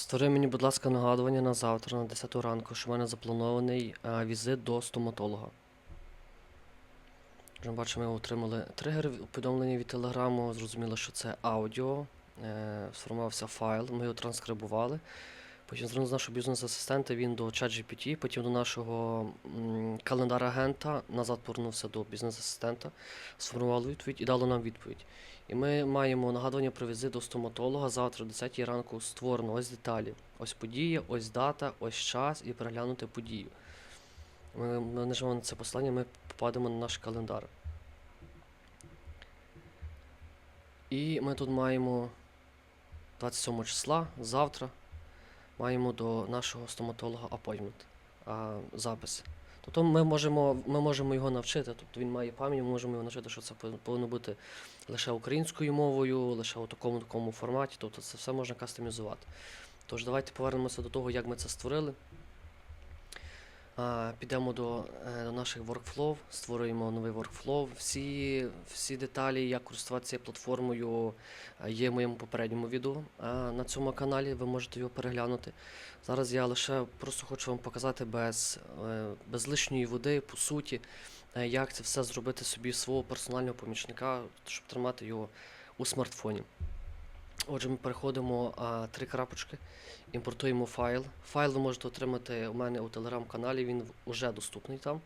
Створи мені, будь ласка, нагадування на завтра на 10 ранку, що в мене запланований а, візит до стоматолога. Вже бачимо, ми отримали тригер повідомлення від телеграму. Зрозуміло, що це аудіо. Е, сформувався файл, ми його транскрибували. Потім звернув з нашого бізнес-асистента, він до ChatGPT, потім до нашого календар-агента, назад повернувся до бізнес-асистента, сформували відповідь і дало нам відповідь. І ми маємо нагадування про візит до стоматолога завтра о 10 ранку створено ось деталі. Ось подія, ось дата, ось час і переглянути подію. Ми, ми нажимаємо на це послання, ми попадемо на наш календар. І ми тут маємо 27 числа, завтра, маємо до нашого стоматолога appointment, а, запис. Тобто ми можемо, ми можемо його навчити, тобто він має пам'ять, ми можемо його навчити, що це повинно бути лише українською мовою, лише у такому такому форматі, тобто це все можна кастомізувати. Тож давайте повернемося до того, як ми це створили. Підемо до, е, до наших workflow, створюємо новий workflow. Всі, всі деталі, як користуватися платформою, е, є в моєму попередньому відео е, на цьому каналі, ви можете його переглянути. Зараз я лише просто хочу вам показати без, без лишньої води, по суті, як це все зробити собі свого персонального помічника, щоб тримати його у смартфоні. Отже, ми переходимо а, три крапочки, імпортуємо файл. Файл ви можете отримати у мене у телеграм-каналі, він вже доступний там.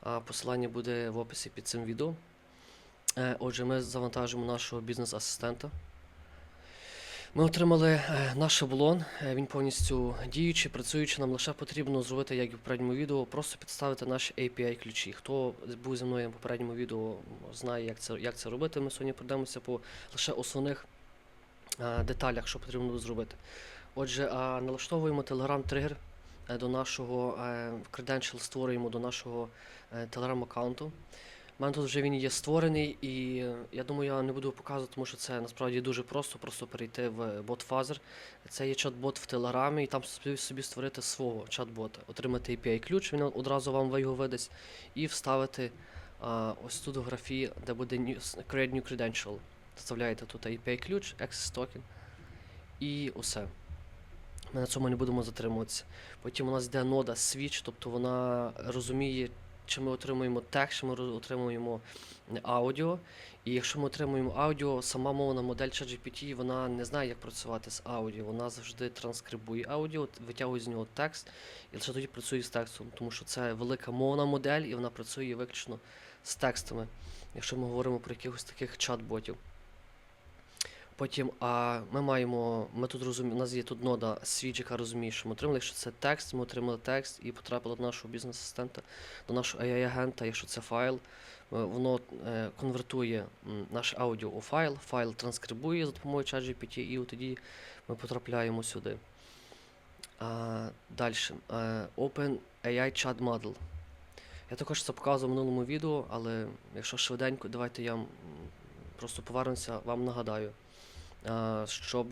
А, посилання буде в описі під цим відео. Е, отже, ми завантажимо нашого бізнес-асистента. Ми отримали е, наш шаблон, е, він повністю діючий, працюючий. Нам лише потрібно зробити, як і в попередньому відео, просто підставити наші API-ключі. Хто був зі мною в попередньому відео, знає, як це, як це робити. Ми сьогодні пройдемося по лише основних деталях, що потрібно зробити. Отже, е, налаштовуємо Telegram тригер е, до нашого е, credential створюємо до нашого е, Telegram аккаунту. У мене тут вже він є створений, і е, я думаю, я не буду показувати, тому що це насправді дуже просто, просто перейти в бот-фазер. Це є чат-бот в Телеграмі, і там собі, створити свого чат-бота, отримати API-ключ, він одразу вам його видасть, і вставити а, ось тут графі, де буде new, Create New Credential. Вставляєте тут API-ключ, Access Token і усе. Ми на цьому не будемо затримуватися. Потім у нас йде нода Switch, тобто вона розуміє, чи ми отримуємо текст, чи ми отримуємо аудіо. І якщо ми отримуємо аудіо, сама мовна модель ChatGPT, вона не знає, як працювати з аудіо. Вона завжди транскрибує аудіо, витягує з нього текст, і лише тоді працює з текстом, тому що це велика мовна модель, і вона працює виключно з текстами, якщо ми говоримо про якихось таких чат-ботів. Потім а, ми маємо, ми тут розуміємо, у нас є тут нода switch, яка розуміє, що ми отримали, якщо це текст, ми отримали текст і потрапило до нашого бізнес-асистента, до нашого AI-агента, якщо це файл, е, воно е, конвертує наше аудіо у файл, файл транскрибує за допомогою ChatGPT, і тоді ми потрапляємо сюди. А, далі. Open AI Chat Model. Я також це показував в минулому відео, але якщо швиденько, давайте я просто повернуся, вам нагадаю. Щоб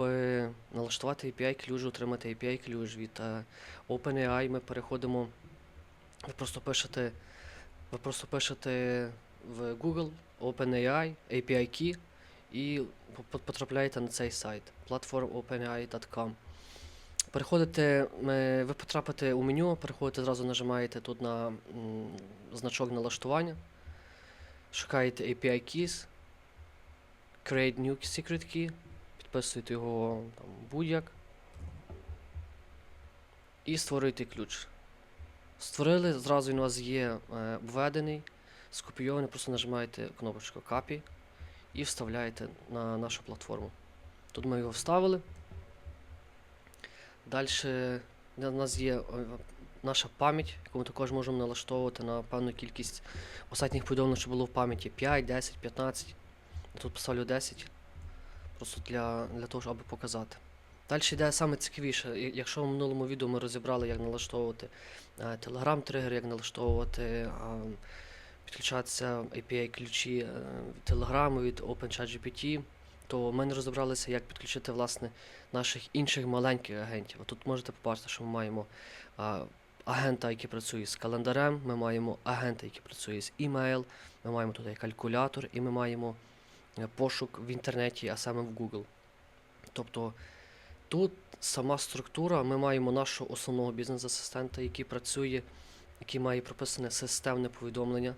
налаштувати API ключ, отримати API ключ від е, OpenAI, ми переходимо. Ви просто пишете, ви просто пишете в Google OpenAI API Key і по- по- потрапляєте на цей сайт platformopenai.com. Переходите, е, ви потрапите у меню, переходите, зразу нажимаєте тут на значок налаштування, шукаєте API Keys, Create New Secret Key, підписуєте його там, будь-як і створюєте ключ. Створили, зразу він у вас є е, введений, скопійований, просто нажимаєте кнопочку Copy і вставляєте на нашу платформу. Тут ми його вставили. Далі у нас є наша пам'ять, яку ми також можемо налаштовувати на певну кількість останніх повідомлень, що було в пам'яті 5, 10, 15. Тут поставлю 10. Просто для, для того, щоб показати. Далі йде саме цікавіше. Якщо в минулому відео ми розібрали, як налаштовувати е, Telegram тригер, як налаштовувати, підключатися API ключі е, Telegram від OpenChatGPT, то ми не розібралися, як підключити власне наших інших маленьких агентів. Тут можете побачити, що ми маємо агента, який працює з календарем, ми маємо агента, який працює з email, ми маємо тут калькулятор, і ми маємо пошук в інтернеті, а саме в Google. Тобто Тут сама структура, ми маємо нашого основного бізнес-асистента, який працює, який має прописане системне повідомлення.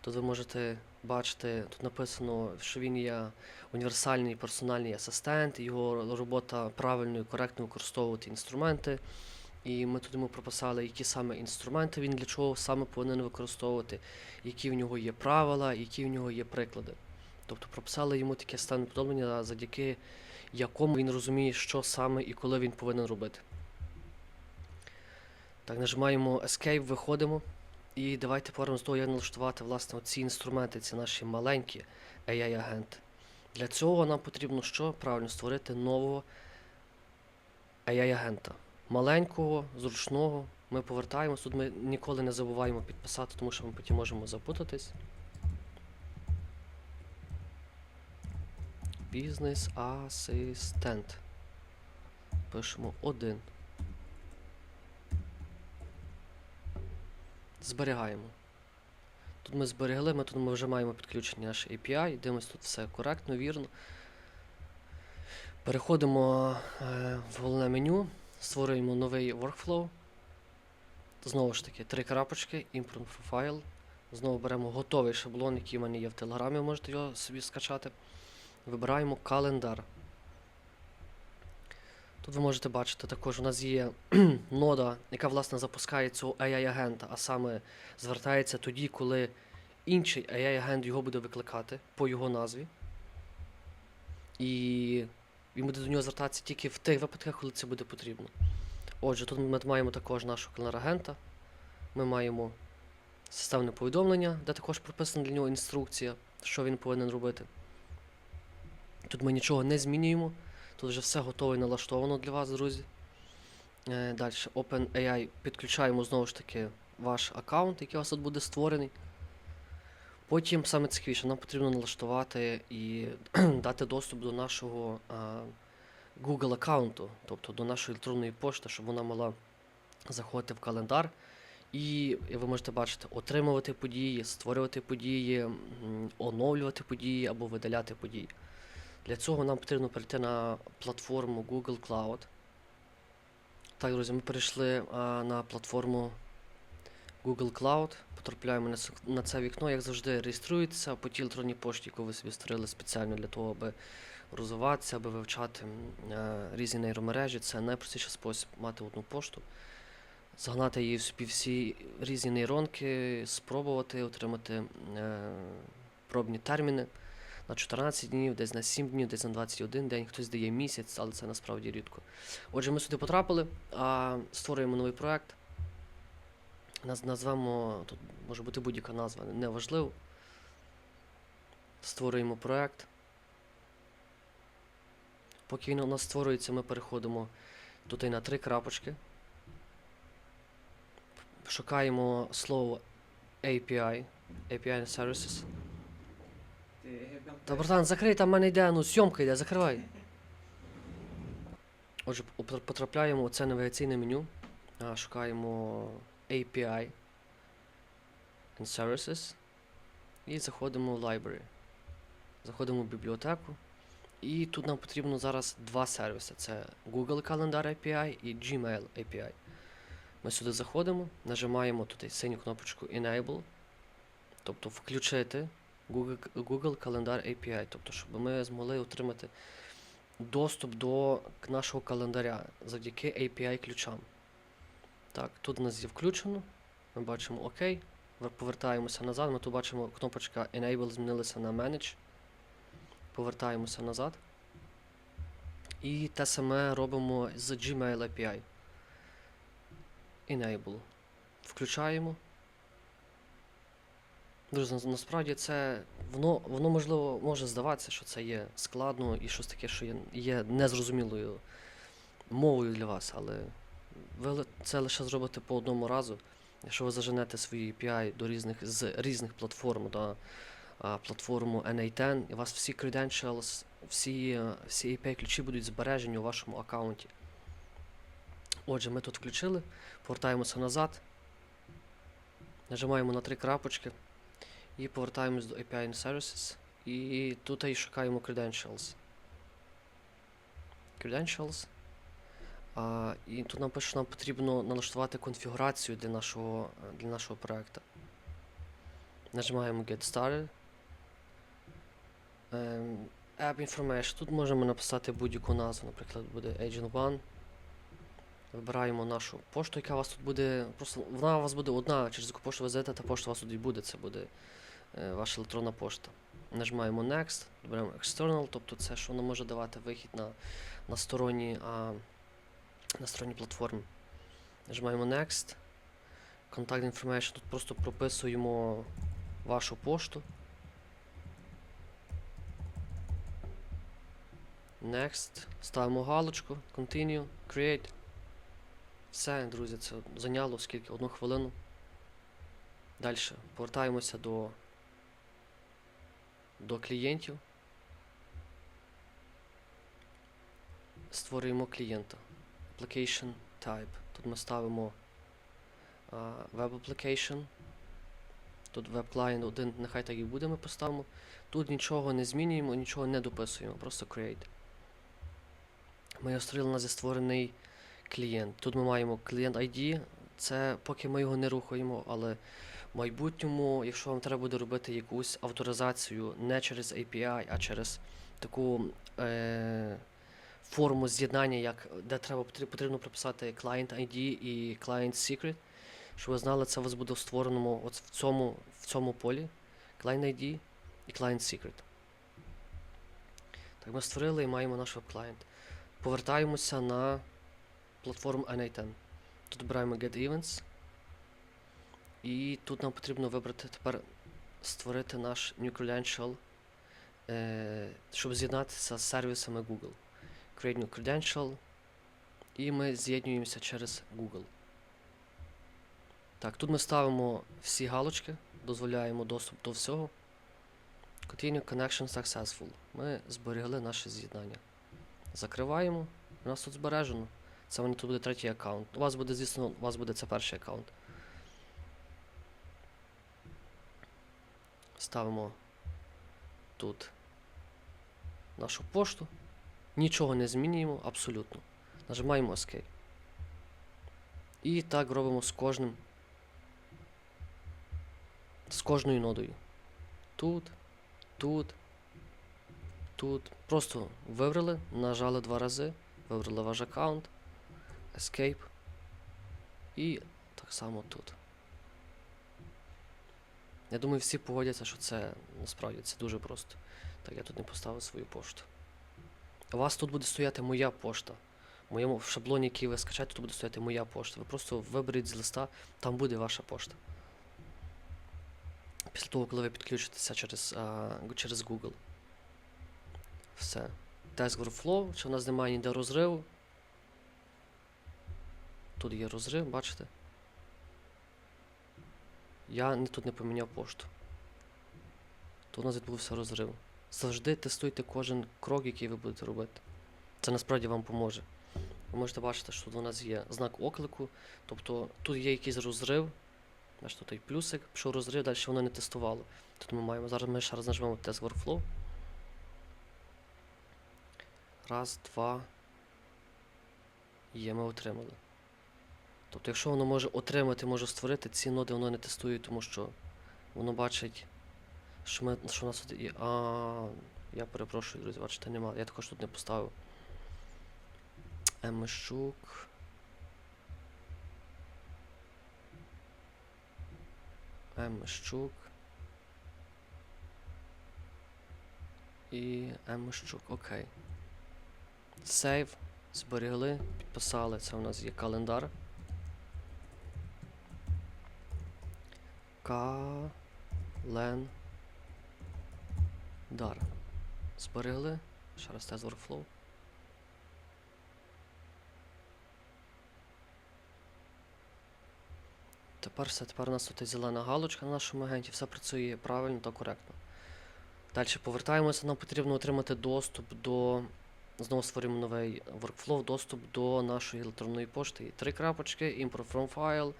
Тут ви можете бачити, тут написано, що він є універсальний персональний асистент, його робота правильно і коректно використовувати інструменти. І ми тут йому прописали, які саме інструменти він для чого саме повинен використовувати, які в нього є правила, які в нього є приклади. Тобто прописали йому таке стане повідомлення, завдяки якому він розуміє, що саме і коли він повинен робити. Так, нажимаємо Escape, виходимо. І давайте поговоримо з того, як налаштувати власне ці інструменти, ці наші маленькі AI-агенти. Для цього нам потрібно що? Правильно створити нового AI-агента. Маленького, зручного. Ми повертаємось. Тут ми ніколи не забуваємо підписати, тому що ми потім можемо запутатись. Бізнес асистент. Пишемо один. Зберігаємо. Тут ми зберегли, ми тут ми вже маємо підключення наш API, дивимось тут все коректно, вірно. Переходимо е, в головне меню, створюємо новий workflow. Знову ж таки, три крапочки, import file. Знову беремо готовий шаблон, який в мене є в Телеграмі, можете його собі скачати. Вибираємо календар. Тут ви можете бачити, також у нас є нода, яка власне запускає цього AI-агента, а саме звертається тоді, коли інший AI-агент його буде викликати по його назві. І він буде до нього звертатися тільки в тих випадках, коли це буде потрібно. Отже, тут ми маємо також нашого календар-агента. Ми маємо системне повідомлення, де також прописана для нього інструкція, що він повинен робити. Тут ми нічого не змінюємо. Тут вже все готово і налаштовано для вас, друзі. Е, Далі, OpenAI підключаємо знову ж таки ваш аккаунт, який у вас тут буде створений. Потім саме цікавіше, нам потрібно налаштувати і дати доступ до нашого а, Google аккаунту, тобто до нашої електронної пошти, щоб вона могла заходити в календар. І ви можете бачити, отримувати події, створювати події, оновлювати події або видаляти події. Для цього нам потрібно перейти на платформу Google Cloud. Так, друзі, ми перейшли а, на платформу Google Cloud, потрапляємо на, с- на це вікно, як завжди, реєструєтеся по тій електронній пошті, яку ви собі створили спеціально для того, аби розвиватися, аби вивчати е, різні нейромережі. Це найпростіший спосіб мати одну пошту, загнати її в собі всі різні нейронки, спробувати отримати е, пробні терміни на 14 днів, десь на 7 днів, десь на 21 день, хтось дає місяць, але це насправді рідко. Отже, ми сюди потрапили, а створюємо новий проект. Наз- Назвемо, тут може бути будь-яка назва, неважливо. Створюємо проект. Поки він у нас створюється, ми переходимо тут на три крапочки. Шукаємо слово API, API Services. Та братан, закрий, там в мене йде, ну зйомка йде, закривай. Отже, потрапляємо у це навігаційне меню, шукаємо API and Services і заходимо в Library. Заходимо в бібліотеку. І тут нам потрібно зараз два сервіси: це Google Calendar API і Gmail API. Ми сюди заходимо, нажимаємо тут синю кнопочку Enable, тобто включити Google, Google Calendar API, тобто, щоб ми змогли отримати доступ до нашого календаря завдяки API ключам. Так, тут у нас є включено. Ми бачимо ОК. Повертаємося назад. Ми тут бачимо кнопочка Enable змінилася на Manage. Повертаємося назад. І те саме робимо з Gmail API. Enable. Включаємо. Друзі, насправді це воно, воно можливо може здаватися, що це є складно і щось таке, що є, є незрозумілою мовою для вас, але ви це лише зробите по одному разу. Якщо ви заженете свої API до різних з різних платформ до а, платформу NA10, і у вас всі credentials, всі, всі API ключі будуть збережені у вашому аккаунті. Отже, ми тут включили, повертаємося назад, нажимаємо на три крапочки і повертаємось до API and Services. І тут і шукаємо credentials. Credentials. А, і тут нам пише, що нам потрібно налаштувати конфігурацію для нашого, для нашого проекту. Нажимаємо Get Started. Ем, App Information. Тут можемо написати будь-яку назву, наприклад, буде Agent One. Вибираємо нашу пошту, яка у вас тут буде. Просто вона у вас буде одна, через яку пошту ви зайдете, та пошта у вас тут і буде. Це буде ваша електронна пошта. Нажимаємо Next, беремо External, тобто це, що воно може давати вихід на, на сторонні, а, на сторонні платформи. Нажимаємо Next. Contact Information. Тут просто прописуємо вашу пошту. Next. Ставимо галочку. Continue. Create. Все, друзі, це зайняло скільки? Одну хвилину. Далі повертаємося до, до клієнтів. Створюємо клієнта. Application Type. Тут ми ставимо а, Web Application. Тут Web Client 1, нехай так і буде, ми поставимо. Тут нічого не змінюємо, нічого не дописуємо, просто Create. Ми його у нас є створений клієнт. Тут ми маємо клієнт ID. Це поки ми його не рухаємо, але майбутньому, якщо вам треба буде робити якусь авторизацію не через API, а через таку е, форму з'єднання, як, де треба потрібно прописати Client ID і Client Secret, щоб ви знали, це у вас буде в створеному от в цьому, в цьому полі Client ID і Client Secret. Так, ми створили і маємо наш веб-клієнт. Повертаємося на платформу NA10. Тут обираємо Get Events. І тут нам потрібно вибрати тепер створити наш New Credential, е, щоб з'єднатися з сервісами Google. Create New Credential. І ми з'єднуємося через Google. Так, тут ми ставимо всі галочки, дозволяємо доступ до всього. Continue Connection Successful. Ми зберегли наше з'єднання. Закриваємо. У нас тут збережено. Це вони тут буде третій аккаунт. У вас буде, звісно, у вас буде це перший аккаунт. Ставимо тут нашу пошту. Нічого не змінюємо абсолютно. Нажимаємо Escape. І так робимо з кожним. З кожною нодою. Тут, тут, тут. Просто вибрали, нажали два рази, вибрали ваш аккаунт, Escape. І так само тут. Я думаю, всі погодяться, що це насправді це дуже просто. Так, я тут не поставив свою пошту. У вас тут буде стояти моя пошта. В моєму в шаблоні, який ви скачаєте, тут буде стояти моя пошта. Ви просто виберіть з листа, там буде ваша пошта. Після того, коли ви підключитеся через, а, через Google. Все. Тест Workflow, чи в нас немає ніде розриву. Тут є розрив, бачите? Я тут не поміняв пошту. Тут у нас відбувся розрив. Завжди тестуйте кожен крок, який ви будете робити. Це насправді вам поможе. Ви можете бачити, що тут у нас є знак оклику, тобто тут є якийсь розрив. Бачите, тут і плюсик, пішов розрив, далі воно не тестувало. Тут ми маємо. Зараз ми ще раз нажмемо тест workflow. Раз, два. Є, ми отримали. Тобто, якщо воно може отримати, може створити, ці ноди воно не тестує, тому що воно бачить, що, ми, що у нас тут є. А, я перепрошую, друзі, бачите, нема. Я також тут не поставив. Емещук. Емещук. І Емещук, окей. Сейв. Зберегли, підписали. Це у нас є календар. Календар. Зберегли. Ще раз тест workflow. Тепер все, тепер у нас тут зелена галочка на нашому агенті, все працює правильно та коректно. Далі повертаємося, нам потрібно отримати доступ до. Знову створюємо новий workflow, доступ до нашої електронної пошти. Три крапочки, import from file,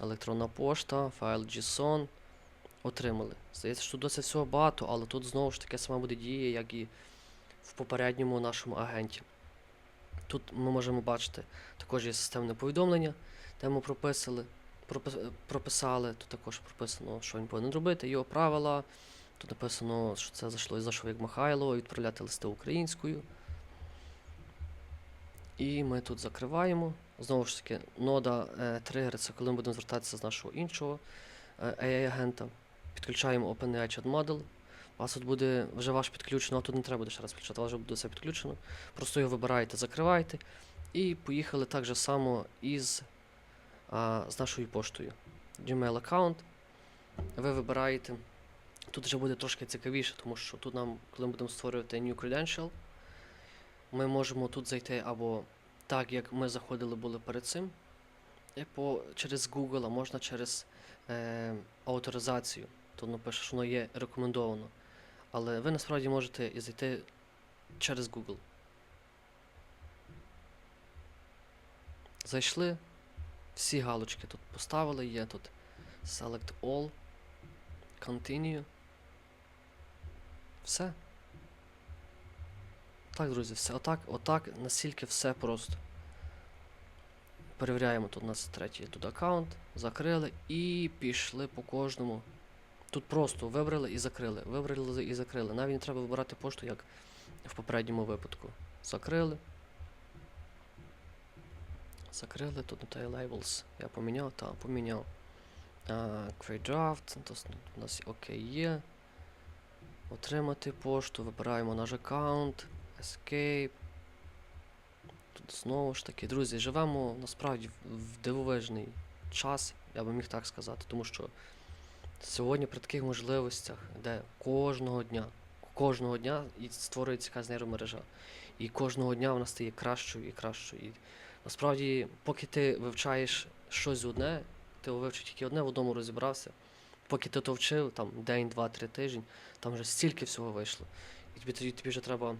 електронна пошта, файл JSON. Отримали. Здається, що тут досить всього багато, але тут знову ж таки сама буде дія, як і в попередньому нашому агенті. Тут ми можемо бачити також є системне повідомлення, де ми прописали, пропис- прописали. Тут також прописано, що він повинен робити, його правила. Тут написано, що це зайшло і зайшов як Михайло, відправляти листи українською. І ми тут закриваємо. Знову ж таки, нода е, це коли ми будемо звертатися з нашого іншого е, AI-агента. Підключаємо OpenAI Chat Model. У вас тут буде вже ваш підключено, а тут не треба буде ще раз підключати, у вас вже буде все підключено. Просто його вибираєте, закриваєте. І поїхали так же само із а, з нашою поштою. Gmail аккаунт. Ви вибираєте. Тут вже буде трошки цікавіше, тому що тут нам, коли ми будемо створювати New Credential, ми можемо тут зайти або так, як ми заходили були перед цим, і по, через Google, а можна через е, авторизацію. Тут напише, що воно є рекомендовано. Але ви насправді можете і зайти через Google. Зайшли, всі галочки тут поставили, є тут Select All, Continue. Все. Так, друзі, все. Отак, отак, настільки все просто. Перевіряємо тут у нас третій тут аккаунт, закрили і пішли по кожному. Тут просто вибрали і закрили. Вибрали і закрили. Навіть не треба вибирати пошту, як в попередньому випадку. Закрили. Закрили тут той labels. Я поміняв, так, поміняв. А, create draft. с- У нас окей є. Отримати пошту. Вибираємо наш аккаунт. Escape. Тут знову ж таки, друзі, живемо насправді в- дивовижний час, я би міг так сказати, тому що сьогодні при таких можливостях, де кожного дня, кожного дня і створюється якась нейромережа. І кожного дня вона стає кращою і кращою. І насправді, поки ти вивчаєш щось одне, ти вивчив тільки одне, в одному розібрався. Поки ти то вчив, там день, два, три тиждень, там вже стільки всього вийшло. І тобі тоді тобі вже треба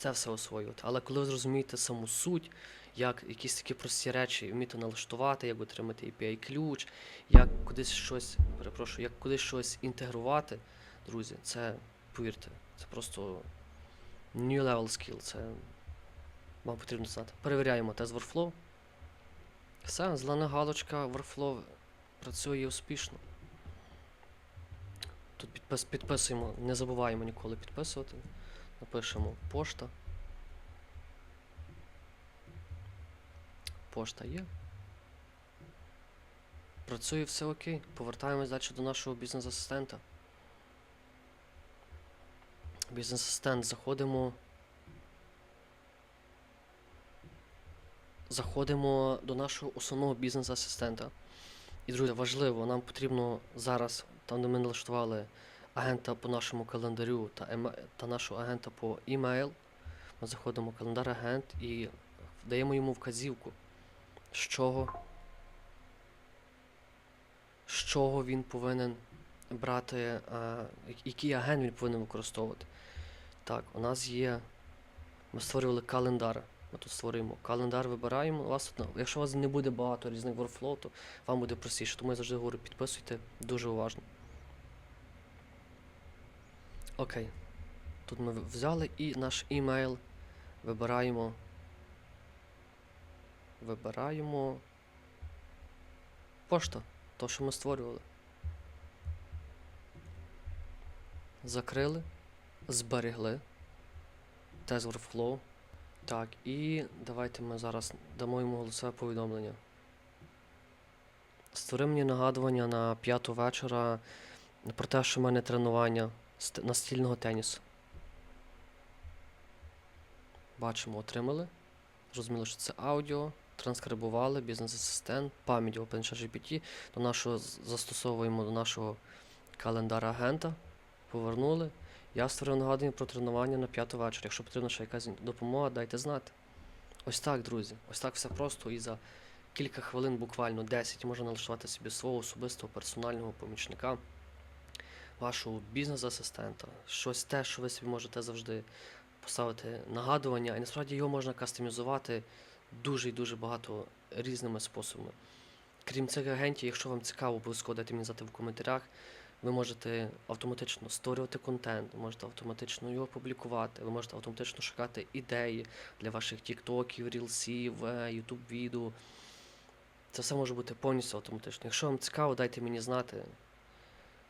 це все освоювати. Але коли ви зрозумієте саму суть, як якісь такі прості речі вміти налаштувати, як отримати API-ключ, як кудись щось, перепрошую, як кудись щось інтегрувати, друзі, це, повірте, це просто new level skill, це вам потрібно знати. Перевіряємо тест Workflow. Все, зелена галочка Workflow працює успішно. Тут підпис, підписуємо, не забуваємо ніколи підписувати. Напишемо пошта. Пошта є. Працює все окей. Повертаємось далі до нашого бізнес-асистента. Бізнес-асистент, заходимо. Заходимо до нашого основного бізнес-асистента. І, друзі, важливо, нам потрібно зараз, там де ми налаштували агента по нашому календарю та, та нашого агента по email, ми заходимо в календар агент і даємо йому вказівку, з чого, з чого він повинен брати, е, я- який агент він повинен використовувати. Так, у нас є. Ми створювали календар. Ми тут створюємо календар, вибираємо. У вас якщо у вас не буде багато різних workflow, то вам буде простіше. Тому я завжди говорю, підписуйте дуже уважно. Окей. Тут ми взяли і наш email вибираємо. Вибираємо. Пошта. То, що ми створювали. Закрили. Зберегли. Тест Workflow. Так, і давайте ми зараз дамо йому голосове повідомлення. Створи мені нагадування на п'яту вечора про те, що в мене тренування настільного тенісу. Бачимо, отримали. Зрозуміло, що це аудіо. Транскрибували, бізнес-асистент, пам'ять OpenChatGPT. До нашого застосовуємо до нашого календара агента. Повернули. Я створив нагадування про тренування на п'яту вечора. Якщо потрібна ще якась допомога, дайте знати. Ось так, друзі. Ось так все просто і за кілька хвилин, буквально 10, можна налаштувати собі свого особистого персонального помічника, вашого бізнес-асистента, щось те, що ви собі можете завжди поставити нагадування. І насправді його можна кастомізувати дуже і дуже багато різними способами. Крім цих агентів, якщо вам цікаво, обов'язково дайте мені знати в коментарях. ви можете автоматично створювати контент, можете автоматично його публікувати, ви можете автоматично шукати ідеї для ваших тіктоків, рілсів, ютуб відео. Це все може бути повністю автоматично. Якщо вам цікаво, дайте мені знати.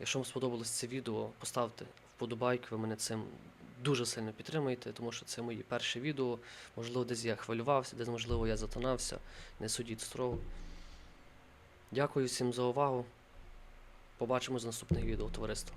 Якщо вам сподобалось це відео, поставте вподобайк, ви мене цим дуже сильно підтримуєте, тому що це мої перші відео. Можливо, десь я хвилювався, десь, можливо, я затонався. Не судіть строго. Дякую всім за увагу. Побачимось в наступних відео, товариство.